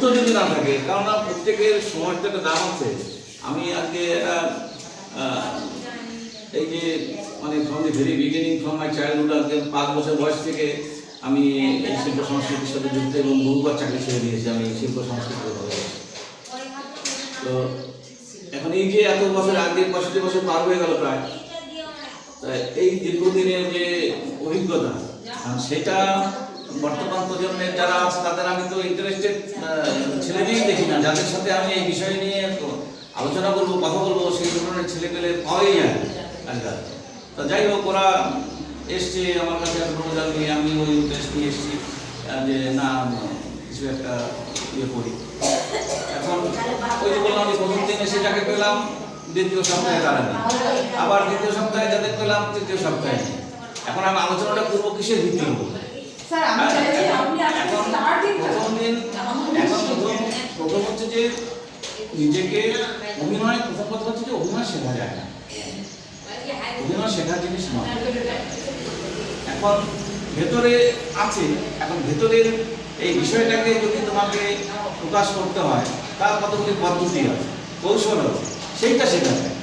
গুরুত্ব যদি না থাকে, কেননা প্রত্যেকের সময়ের তো একটা দাম আছে। আমি আজকে একটা এই যে মানে from the very beginning from my childhood আজকে পাঁচ বছর বয়স থেকে আমি এই শিল্প সংস্কৃতির সাথে যুক্ত এবং বহুবার চাকরি ছেড়ে দিয়েছি আমি শিল্প সংস্কৃতির তো এখন এই যে এত বছর আগে পঁয়ষট্টি বছর পার হয়ে গেল প্রায় এই দীর্ঘদিনের যে অভিজ্ঞতা সেটা বর্তমান প্রজন্মের যারা আছে, তাদের আমি তো ইন্টারেস্টেড যাদের সাথে আমি এই বিষয় নিয়ে আলোচনা করব কথা বলব সেই ধরনের ছেলে পেলে পাওয়াই যায় আজকাল। তো যাই হোক ওরা এসছে আমার কাছে প্রপোজাল নিয়ে আমি ওই ইন্টারেস্ট নিয়ে এসেছি যে না কিছু একটা ইয়ে করি। এখন ওই যে বললাম আমি প্রথম দিন এসে যাকে পেলাম দ্বিতীয় সপ্তাহে তারা আবার দ্বিতীয় সপ্তাহে যাদের পেলাম তৃতীয় সপ্তাহে এখন আমি আলোচনাটা করব কিসের ভিত্তির উপর এখন প্রথম দিন এখন প্রথম প্রথম হচ্ছে যে নিজেকে অভিনয় প্রথম কথা হচ্ছে যে অভিনয় শেখা যায় না। অভিনয় জিনিস নয় এখন ভেতরে আছে, এখন ভেতরের এই বিষয়টাকে যদি তোমাকে প্রকাশ করতে হয়, তার কতগুলি পদ্ধতি আছে, কৌশল আছে, সেইটা শেখা যায়।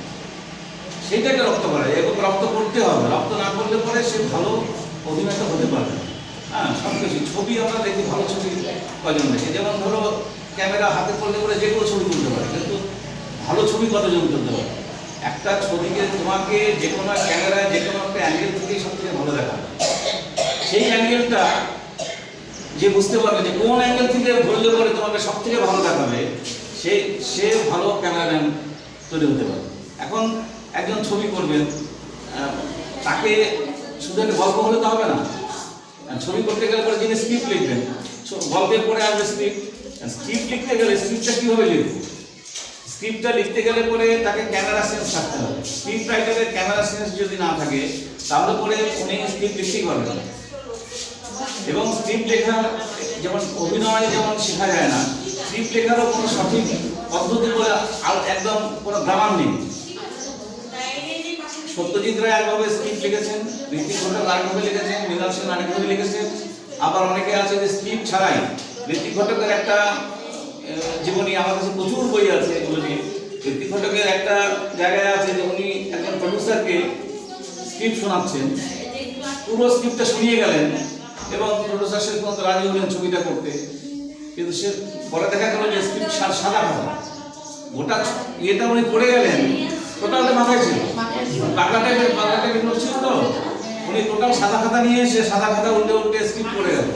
সেইটাকে রপ্ত করা যায়, এবং রপ্ত করতে হবে। রপ্ত না করলে পরে সে ভালো অভিনেতা হতে পারবে হ্যাঁ সব কিছু ছবি আমরা দেখি, ভালো ছবি কজন দেখি? যেমন ধরো ক্যামেরা হাতে করলে পরে যে কোনো ছবি তুলতে পারে, কিন্তু ভালো ছবি কতজন তুলতে পারে? একটা ছবিকে তোমাকে যে কোনো ক্যামেরায়, যে কোনো একটা অ্যাঙ্গেল থেকেই সব থেকে ভালো দেখাবে। সেই অ্যাঙ্গেলটা যে বুঝতে পারবে যে কোন অ্যাঙ্গেল থেকে ধরলে পরে তোমাকে সব থেকে ভালো দেখাবে, সে সে ভালো ক্যামেরাম্যান তৈরি হতে পারে এখন একজন ছবি করবেন তাকে শুধু একটা গল্প হলে তো হবে না। ছবি করতে গেলে পরে যিনি স্ক্রিপ্ট লিখবেন গল্পের পরে আসবে স্ক্রিপ্ট স্ক্রিপ্ট লিখতে গেলে স্ক্রিপ্টটা কীভাবে লিখব? স্ক্রিপ্টটা লিখতে গেলে পরে তাকে ক্যামেরা সেন্স থাকতে হবে। স্ক্রিপ্ট রাইটারের ক্যামেরা সেন্স যদি না থাকে, তাহলে পরে উনি স্ক্রিপ্ট লিখতেই পারবেন না। এবং স্ক্রিপ্ট লেখা, যেমন অভিনয় যেমন শেখা যায় না স্ক্রিপ্ট লেখারও কোনো সঠিক পদ্ধতি বলে আর একদম কোনো গ্রামার নেই। সত্যজিৎ রায় একভাবে স্ক্রিপ্ট লিখেছেন ঋতিক ঘটক আরেকভাবে লিখেছেন, মৃণাল সেন আরেকভাবে লিখেছেন। আবার অনেকে আছে যে স্ক্রিপ্ট ছাড়াই। ঋতিক ঘটকের একটা জীবনী আমার কাছে প্রচুর বই আছে এগুলো নিয়ে। ঋতিক ঘটকের একটা জায়গায় আছে যে উনি একজন প্রডিউসারকে স্ক্রিপ্ট শোনাচ্ছেন। পুরো স্ক্রিপ্টটা শুনিয়ে গেলেন এবং প্রডিউসার শেষ পর্যন্ত রাজি হলেন ছবিটা করতে। কিন্তু সে পরে দেখা গেল যে স্ক্রিপ্ট সাদা খাতা গোটা ইয়েটা উনি করে গেলেন টোটালটা মাথায় ছিল। বাংলা টাইপের বাংলা টাইপের ছিল তো। উনি টোটাল সাদা খাতা নিয়ে এসে সাদা খাতা উল্টে উল্টে স্ক্রিপ্ট করে গেল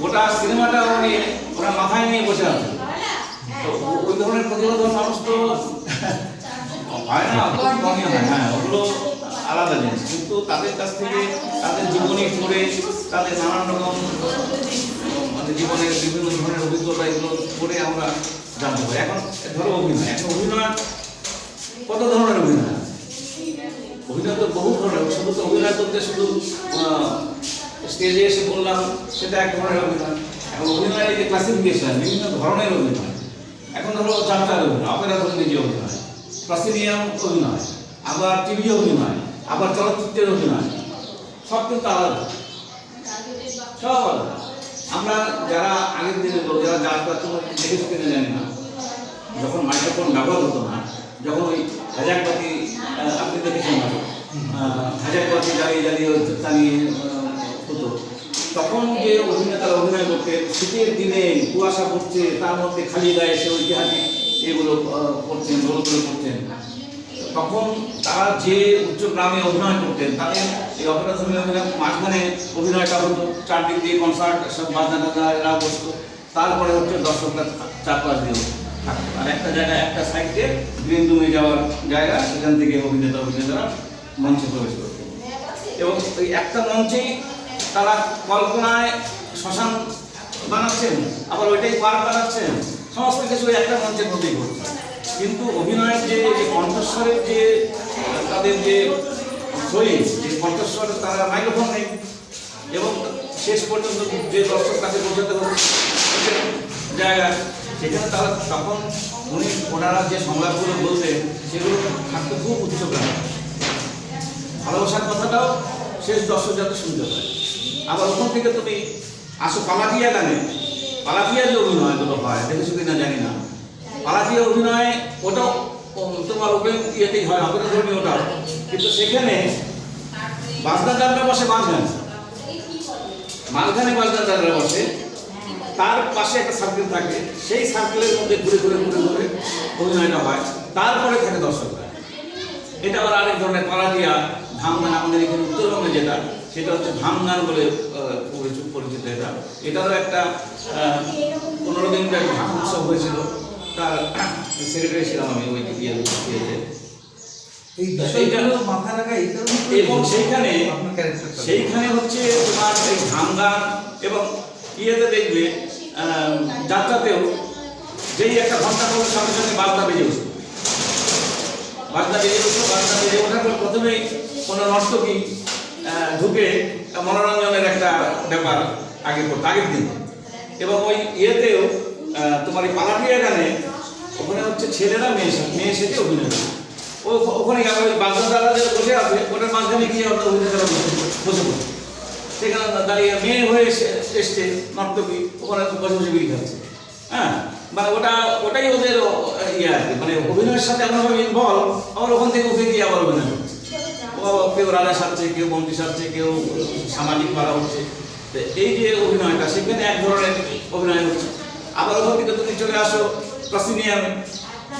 গোটা সিনেমাটা উনি ওনার মাথায় নিয়ে বসে আছেন তো ওই ধরনের প্রতিভাধর মানুষ তো হয় না কমই হয় হ্যাঁ ওগুলো আলাদা জিনিস। কিন্তু তাদের কাছ থেকে তাদের জীবনী পড়ে তাদের নানান রকম মানে জীবনের বিভিন্ন ধরনের অভিজ্ঞতা এগুলো পড়ে আমরা জানতে পারি। এখন ধরো অভিনয়। এখন অভিনয় কত ধরনের অভিনয়? আছে? অভিনয় তো বহু ধরনের। শুধু তো অভিনয় করতে শুধু স্টেজে এসে বললাম সেটা এক ধরনের অভিনয় এখন অভিনয়ের যে ক্লাসিফিকেশন বিভিন্ন ধরনের অভিনয়। এখন ধরো যাত্রার অভিনয় অপেরা ধরনের যে অভিনয় প্রসিনিয়াম অভিনয় আবার টিভি অভিনয় আবার চলচ্চিত্রের অভিনয় সব কিন্তু আলাদা। সব আলাদা। আমরা যারা আগের দিনের লোক যারা যাত্রা তোমার দেখেছ কিনা জানি না যখন মাইক্রোফোন ব্যবহার হতো না যখন ওই হাজার পাতি আপনি দেখেছেন হয়তো, আহ, হাজার পাতি জ্বালিয়ে জ্বালিয়ে হতো তখন যে অভিনেতারা অভিনয় করতে, শীতের দিনে কুয়াশা পড়ছে, তার মধ্যে খালি গায়ে সে ঐতিহাসিক এগুলো করছেন রোলগুলো করছেন তখন তারা যে উচ্চ গ্রামে অভিনয় করতেন, তাদের এই অপেরা ধর্মীয় মাঝখানে অভিনয়টা হতো, চারদিক দিয়ে কনসার্ট সব বাজনা টাজনা এরা বসতো। তারপরে হচ্ছে দর্শকরা চারপাশ দিয়ে থাকতো। আর একটা জায়গায় একটা সাইডে গ্রিন রুমে যাওয়ার জায়গা, সেখান থেকে অভিনেতা অভিনেতারা মঞ্চে প্রবেশ করতেন। এবং ওই একটা মঞ্চেই তারা কল্পনায় শ্মশান বানাচ্ছেন, আবার ওইটাই পার্ক বানাচ্ছেন, সমস্ত কিছু ওই একটা মঞ্চের মধ্যেই করছে কিন্তু অভিনয়ের যে কণ্ঠস্বরের যে, তাদের যে শরীর যে কণ্ঠস্বর তারা মাইক্রোফোন নেই। এবং শেষ পর্যন্ত যে দর্শক কাছে পৌঁছাতে হবে জায়গা, সেখানে তারা তখন উনি ওনারা যে সংলাপগুলো বলতেন, সেগুলো থাকতে খুব উচ্চগ্রাম ভালোবাসার কথাটাও শেষ দর্শক যাতে শুনতে পায়। আবার ওখান থেকে তুমি আসো পালাটিয়া গানে পালাতিয়া যে অভিনয়গুলো হয় দেখেছ কিনা জানি না। পালাতিয়া অভিনয় উম, তোমার ওপেন ইয়েতেই হয় অপেন ধর্মী ওটা। কিন্তু সেখানে বাজনাদাররা বসে মাঝখানে মাঝখানে বাজনাদাররা বসে। তার পাশে একটা সার্কেল থাকে। সেই সার্কেলের মধ্যে ঘুরে ঘুরে ঘুরে ঘুরে অভিনয়টা হয়। তারপরে থাকে দর্শকরা। এটা আবার আরেক ধরনের পালাটিয়া ধামগান আমাদের এখানে উত্তরবঙ্গে যেটা। সেটা হচ্ছে ধামগান বলে পরিচিত এটা। এটারও একটা পনেরো দিন ব্যাপী উৎসব হয়েছিল। তার সেক্রেটারি ছিলাম আমি ওই ইয়ে ইয়েতে এবং সেইখানে সেইখানে হচ্ছে তোমার এই ধামগান এবং ইয়েতে দেখবে যাত্রাতেও যেই একটা ঘণ্টা পর সঙ্গে সঙ্গে বাজনা বেজে উঠবে বাজনা বেজে উঠল বাজনা বেজে ওঠার পর প্রথমেই কোনো নর্তকী ঢুকে মনোরঞ্জনের একটা ব্যাপার আগে করতো, আগের দিন। এবং ওই ইয়েতেও তোমার এই পালাটিয়া গানে ওখানে হচ্ছে ছেলেরা মেয়ে মেয়ে সেজে অভিনয়। ও ওখানে আবার ওই বাজনা দাদা যে বসে আছে, ওটার মাঝখানে গিয়ে আমরা অভিনেতারা বসে বসে পড়ে। সেখানে দাঁড়িয়ে মেয়ে হয়ে এসে- এসছে, নর্তকী, ওখানে বসে বসে খাচ্ছে। হ্যাঁ? মানে ওটা ওটাই ওদের ইয়ে আর কি। মানে অভিনয়ের সাথে এমনভাবে ইনভলভ আবার ওখান থেকে উঠে গিয়ে আবার অভিনয় কেউ রাজা সাজছে কেউ মন্ত্রী সাজছে কেউ সামাজিক করা হচ্ছে। তো এই যে অভিনয়টা, সেখানে এক ধরনের অভিনয় হচ্ছে। আবার ওখান থেকে তুমি চলে আসো প্রসিনিয়ামে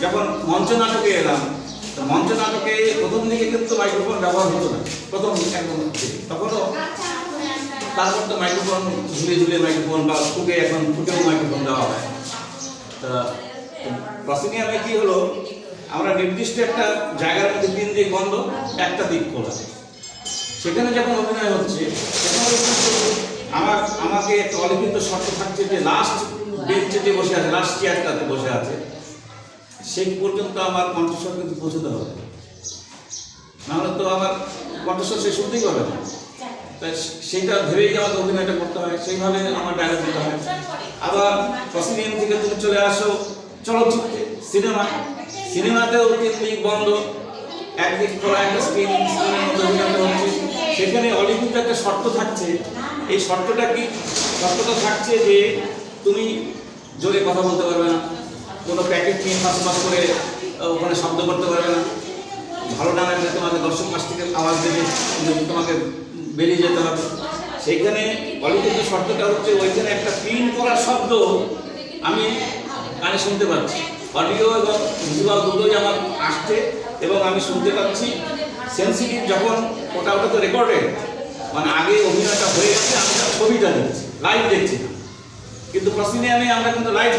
যখন মঞ্চ নাটকে এলাম, তো মঞ্চ নাটকে প্রথম দিকে কিন্তু মাইক্রোফোন ব্যবহার হতো না। প্রথম একদম। তখনও তারপর তো মাইক্রোফোন ঝুলে ঝুলে মাইক্রোফোন বা ফুটে এখন ফুটেও মাইক্রোফোন দেওয়া হয়। তা প্রসিনিয়ামে কি হলো আমরা নির্দিষ্ট একটা জায়গার মধ্যে তিন দিক বন্ধ, একটা দিক খোলা। সেখানে যখন অভিনয় হচ্ছে আমার, আমাকে একটা অলিখিত শর্ত থাকছে যে লাস্ট বেঞ্চে যে বসে আছে লাস্ট চেয়ারটাতে বসে আছে, সেই পর্যন্ত আমার কণ্ঠস্বর কিন্তু পৌঁছতে হবে। নাহলে তো আমার কণ্ঠস্বর সে শুনতেই পাবে না। তাই সেইটা ভেবেই আমাকে অভিনয়টা করতে হয়, সেইভাবে আমার ডায়লগ দিতে হয়। আবার প্রসিডিয়াম থেকে তুমি চলে আসো, চলচ্চিত্রে সিনেমা সিনেমাতেও তিন বন্ধ, একদিক খোলা, একটা স্ক্রিন স্ক্রিনের মধ্যে অভিনয়টা হচ্ছে। সেখানে অলিখিত একটা শর্ত থাকছে। এই শর্তটা কি? শর্তটা থাকছে যে তুমি জোরে কথা বলতে পারবে না, কোনো প্যাকেট নিয়ে ফাঁস করে ওখানে শব্দ করতে পারবে না। ভালো না লাগলে তোমাকে দর্শক পাশ থেকে আওয়াজ দেবে তোমাকে বেরিয়ে যেতে হবে। সেইখানে অলিখিত শর্তটা হচ্ছে, ওইখানে একটা পিন করার শব্দ আমি কানে শুনতে পাচ্ছি। অডিও এবং ভিজুয়াল দুটোই আমার আসছে এবং আমি শুনতে পাচ্ছি। সেন্সিটিভ যখন ওটা ওটা তো রেকর্ডেড মানে আগে অভিনয়টা হয়ে গেছে, আমি ছবিটা দেখছি লাইভ দেখছি কিন্তু কিন্তু প্রসিনিয়ামে আমরা কিন্তু লাইভ